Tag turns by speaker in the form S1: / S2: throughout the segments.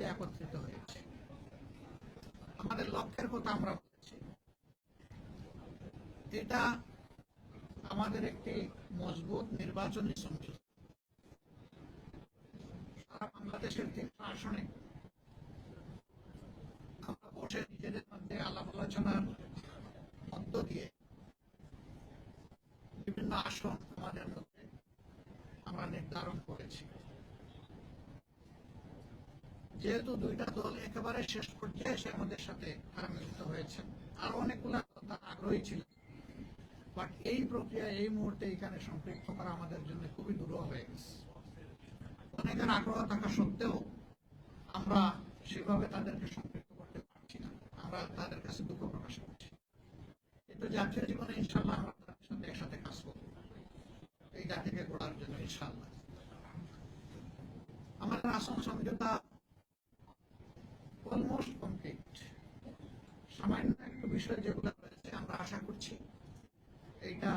S1: জাতি একত্রিত হয়েছে। আমাদের লক্ষ্যের কথা আমরা বলেছি। এটা আমাদের একটি মজবুত নির্বাচনী সমঝোতা বাংলাদেশের তিনটা আসনে আমরা বসে নিজেদের মধ্যে আলাপ আলোচনার মধ্য দিয়ে বিভিন্ন আসন আমাদের মধ্যে আমরা নির্ধারণ করেছি যেহেতু দুইটা দল একেবারে শেষ পর্যায়ে এসে আমাদের সাথে তারা মিলিত হয়েছে আর অনেকগুলো আগ্রহী ছিল বাট এই প্রক্রিয়া এই মুহূর্তে এখানে সম্পৃক্ত করা আমাদের জন্য খুবই দূর হয়ে গেছে। অনেকের আগ্রহ থাকা সত্ত্বেও আমরা সেভাবে তাদেরকে সম্পৃক্ত করতে পারছি না। আমরা তাদের কাছে দুঃখ প্রকাশ করছি। কিন্তু জাতীয় জীবনে ইনশাল্লাহ আমরা তাদের সাথে একসাথে কাজ করব। এই জাতিকে গড়ার জন্য ইনশাল্লাহ আমাদের আসন সমঝোতা অলমোস্ট কমপ্লিট সামান্য একটু বিষয় যেগুলো রয়েছে আমরা আশা করছি, এইটা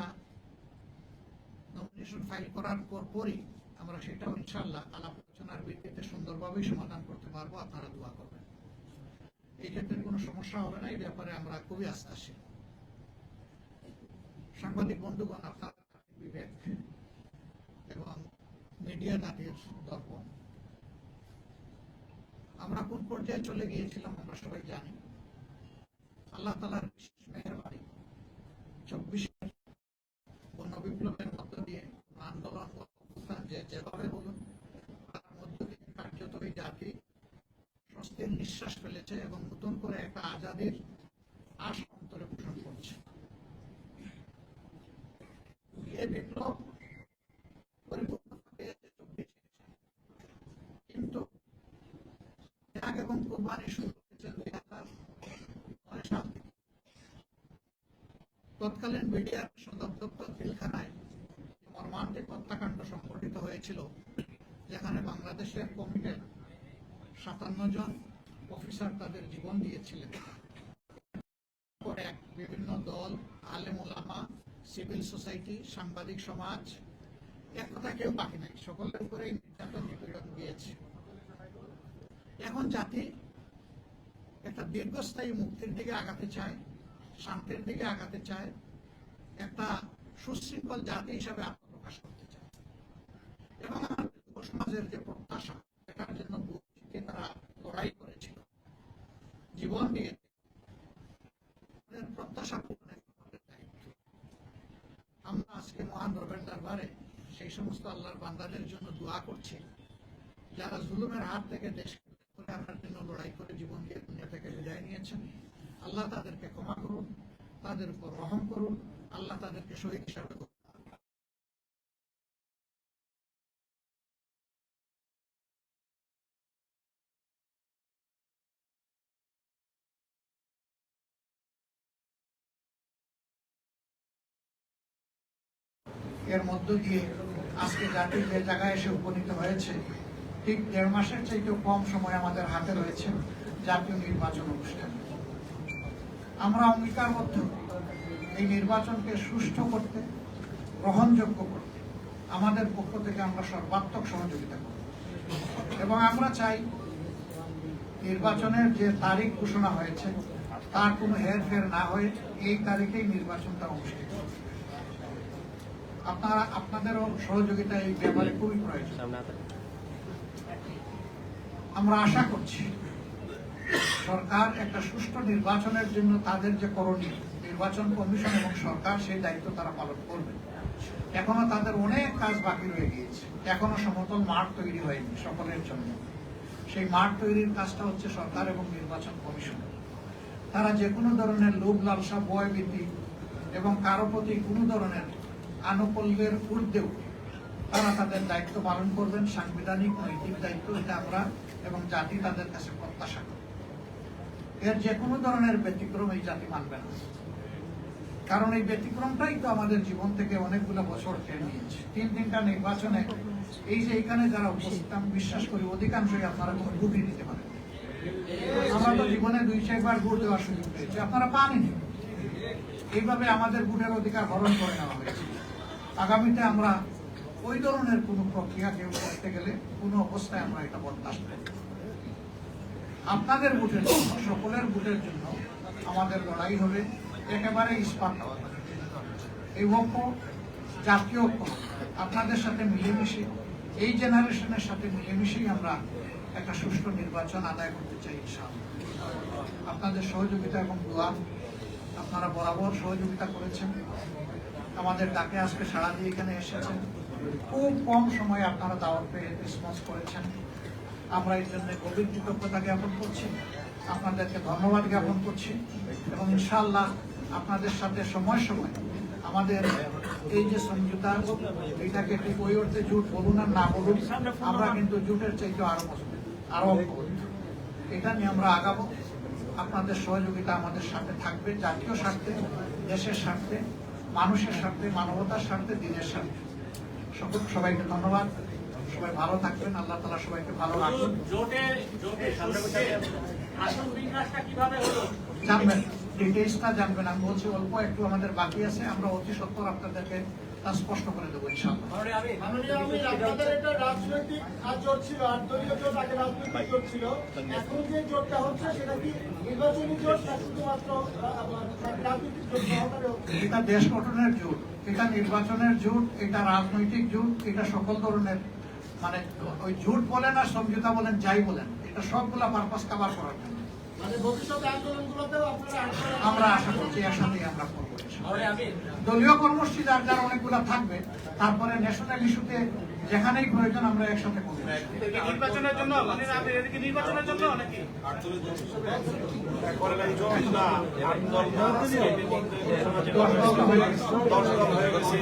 S1: নমিনেশন ফাইল করার পর পরই আমরা সেটাও ইনশাল্লাহ আলাপ আলোচনার ভিত্তিতে সুন্দরভাবেই সমাধান করতে পারব, আপনারা দোয়া করবেন। এই ক্ষেত্রে কোনো সমস্যা হবে না, এই ব্যাপারে আমরা খুবই আস্থাশীল। সাংবাদিক বন্ধুগণ, আপনারা বিবেক এবং মিডিয়া জাতির দর্পণ। আমরা কোন পর্যায়ে চলে গিয়েছিলাম, আমরা সবাই জানি। আল্লাহ তালার বিশেষ মেহরবানি। চব্বিশের গণবিপ্লবের মধ্য দিয়ে আন্দোলন, অবস্থান, যে যেভাবে বলুন, তার মধ্য দিয়ে কার্যত এই জাতি স্বস্তির নিঃশ্বাস ফেলেছে এবং নতুন করে একটা আজাদির আশ অন্তরে পোষণ করছে এই বিপ্লব পরিপূর্ণভাবে চব্বিশে কিন্তু ত্যাগ কোরবানি শুরু। তৎকালীন সদর দপ্তর মর্মান্তিক হত্যাকাণ্ড সংঘটিত হয়েছিল, যেখানে বাংলাদেশের সাতান্ন জন অফিসার তাদের জীবন দিয়েছিলেন। বিভিন্ন দল, আলেম ওলামা সিভিল সোসাইটি, সাংবাদিক সমাজ, এক কথা কেউ বাকি নাই। সকলের উপরেই নির্যাতন নিপীড়ন গিয়েছে। এখন জাতি একটা দীর্ঘস্থায়ী মুক্তির দিকে আগাতে চায়, শান্তির দিকে আগাতে চায়, একটা সুশৃঙ্খল জাতি হিসাবে আত্মপ্রকাশ করতে চায়। এবং সমাজের যে প্রত্যাশা, এটার জন্য তারা লড়াই করেছিল। জীবন তাদের প্রত্যাশা পূরণের আমরা আজকে মহান রবের দরবারে সেই সমস্ত আল্লাহর বান্দাদের জন্য দোয়া করছি, যারা জুলুমের হাত থেকে দেশকে লড়াই করে জীবন দিয়ে দুনিয়া থেকে বিদায় নিয়েছেন। আল্লাহ তাদেরকে ক্ষমা করুন, তাদের উপর রহম করুন, আল্লাহ তাদেরকে শহীদ হিসাবে করুন। এর মধ্য দিয়ে আজকে জাতি যে জায়গায় এসে উপনীত হয়েছে ঠিক দেড় মাসের চাইতেও কম সময় আমাদের হাতে রয়েছে জাতীয় নির্বাচন অনুষ্ঠান। আমরা অঙ্গীকারবদ্ধ। এই নির্বাচনকে সুষ্ঠু করতে, গ্রহণযোগ্য করতে আমাদের পক্ষ থেকে আমরা সর্বাত্মক সহযোগিতা করব। এবং আমরা চাই নির্বাচনের যে তারিখ ঘোষণা হয়েছে, তার কোনো হেরফের না হয়ে এই তারিখেই নির্বাচনটা অনুষ্ঠিত আপনারা, আপনাদেরও সহযোগিতা এই ব্যাপারে খুবই প্রয়োজন। আমরা আশা করছি সরকার একটা সুষ্ঠু নির্বাচনের জন্য তাদের যে করণীয়, নির্বাচন কমিশন এবং সরকার সেই দায়িত্ব তারা পালন করবে। এখনও তাদের অনেক কাজ বাকি রয়ে গিয়েছে। এখনও সমতল মাঠ তৈরি হয়নি সকলের জন্য। সেই মাঠ তৈরির কাজটা হচ্ছে সরকার এবং নির্বাচন কমিশন। তারা যে কোনো ধরনের লোভ, লালসা বয় ভীতি এবং কারও প্রতি কোনো ধরনের আনুকল্যের ঊর্ধ্বেও তারা তাদের দায়িত্ব পালন করবেন। সাংবিধানিক, নৈতিক দায়িত্ব এটা আমরা এবং জাতি তাদের কাছে প্রত্যাশা করি। এর যে কোনো ধরনের ব্যতিক্রম এই জাতি মানবে না। কারণ এই ব্যতিক্রমটাই তো আমাদের জীবন থেকে অনেকগুলো বছর কেড়ে নিয়েছে। তিন তিনটা নির্বাচনে এই যে এখানে যারা উপস্থিত, আমি বিশ্বাস করি অধিকাংশই আপনারা ভোটই নিতে পারেন। আমরা তো জীবনে দুই চারবার ভোট দেওয়ার সুযোগ পেয়েছি। আপনারা পাননি এইভাবে আমাদের ভোটের অধিকার হরণ করে নেওয়া হয়েছে। আগামীতে আমরা ওই ধরনের কোনো প্রক্রিয়া কেউ করতে গেলে কোনো অবস্থায় আমরা এটা বরদাস্ত আপনাদের ভোটের জন্য, সকলের ভোটের জন্য আমাদের লড়াই হবে একেবারে ইস্পাত এই ঐক্য, জাতীয় ঐক্য, আপনাদের সাথে মিলেমিশে, এই জেনারেশনের সাথে মিলেমিশেই আমরা একটা সুষ্ঠু নির্বাচন আদায় করতে চাই আপনাদের সহযোগিতা এবং দোয়া, আপনারা বরাবর সহযোগিতা করেছেন। আমাদের ডাকে আজকে সাড়া দিয়ে এখানে এসেছেন। খুব কম সময়ে আপনারা দাওয়াত পেয়ে রেসপন্স করেছেন। আমরা এই জন্য গভীর কৃতজ্ঞতা জ্ঞাপন করছি। আপনাদেরকে ধন্যবাদ জ্ঞাপন করছি এবং ইনশাআল্লাহ আপনাদের সাথে সময় সময় আমাদের এই যে সমঝোতা এটাকে ঠিক ওই অর্থে জুট বলুন আর না বলুন, আমরা কিন্তু জুটের চাইতে আরও আরও এটা নিয়ে আমরা আগাবো। আপনাদের সহযোগিতা আমাদের সাথে থাকবে, জাতীয় স্বার্থে, দেশের স্বার্থে, মানুষের স্বার্থে, মানবতার স্বার্থে, দিনের স্বার্থে। সবাইকে ধন্যবাদ। সবাই ভালো থাকবেন আল্লাহ তালা সবাইকে ভালো রাখুন। জানবেন ডিটেলসটা জানবেন। আমি বলছি অল্প একটু আমাদের বাকি আছে। আমরা অতি সত্তর আপনাদেরকে তা স্পষ্ট করে দেবো
S2: আমি
S3: আপনাদের একটা রাজনৈতিক জোট ছিল আট দলীয় জোট আগে রাজনৈতিক জোট ছিল। এখন যে জোটটা হচ্ছে সেটা কি নির্বাচনী জোট না শুধুমাত্র রাজনৈতিক জোট
S1: এটা দেশ গঠনের জোট এটা নির্বাচনের জোট এটা রাজনৈতিক জোট এটা সকল ধরনের মানে ওই জোট বলেন আর সমঝোতা বলেন যাই বলেন এটা সবগুলা পারপাস কাভার করার জন্য।
S3: মানে
S1: আমরা আশা করছি আমরা করব দলীয় কর্মসূচি যার যার অনেকগুলো থাকবে তারপরে ন্যাশনাল ইস্যুতে যেখানেই প্রয়োজন আমরা একসাথে করব
S2: নির্বাচনের জন্য মানে নির্বাচনের জন্য নাকি
S1: দশ দল গেছে।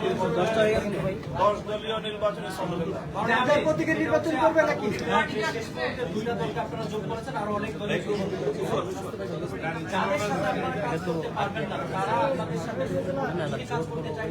S4: দশ দলীয় নির্বাচনে সম্মিলিত
S3: নির্বাচন করবে নাকি
S2: দুইটা দলকে আপনারা যোগ করেছেন আরও অনেক দলের সাথে আপনারা কাজ করতে পারবেন না তারা আপনাদের সাথে কাজ করতে চাই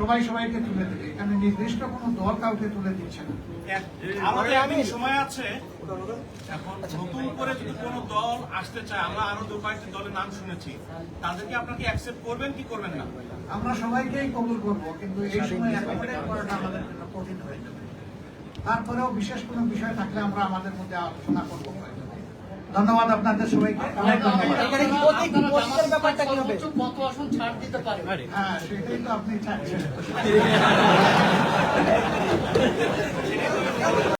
S1: সবাই সবাইকে তুলে দেবে। এখানে নির্দিষ্ট কোনো দল কাউকে তুলে দিচ্ছে না।
S4: আমাদের আমি সময় আছে। এখন নতুন করে যদি কোনো দল আসতে চায় আমরা আরও দু কয়েকটি দলের নাম শুনেছি। তাদেরকে আপনাকে অ্যাকসেপ্ট করবেন কি করবেন না?
S1: আমরা সবাইকেই কবুল করব কিন্তু এই সময় অ্যাকোমোডেট করাটা আমাদের জন্য কঠিন হয়ে যাবে। তারপরেও বিশেষ কোনো বিষয় থাকলে আমরা আমাদের মধ্যে আলোচনা করব ধন্যবাদ আপনাদের সবাইকে। হ্যাঁ সেটাই তো আপনি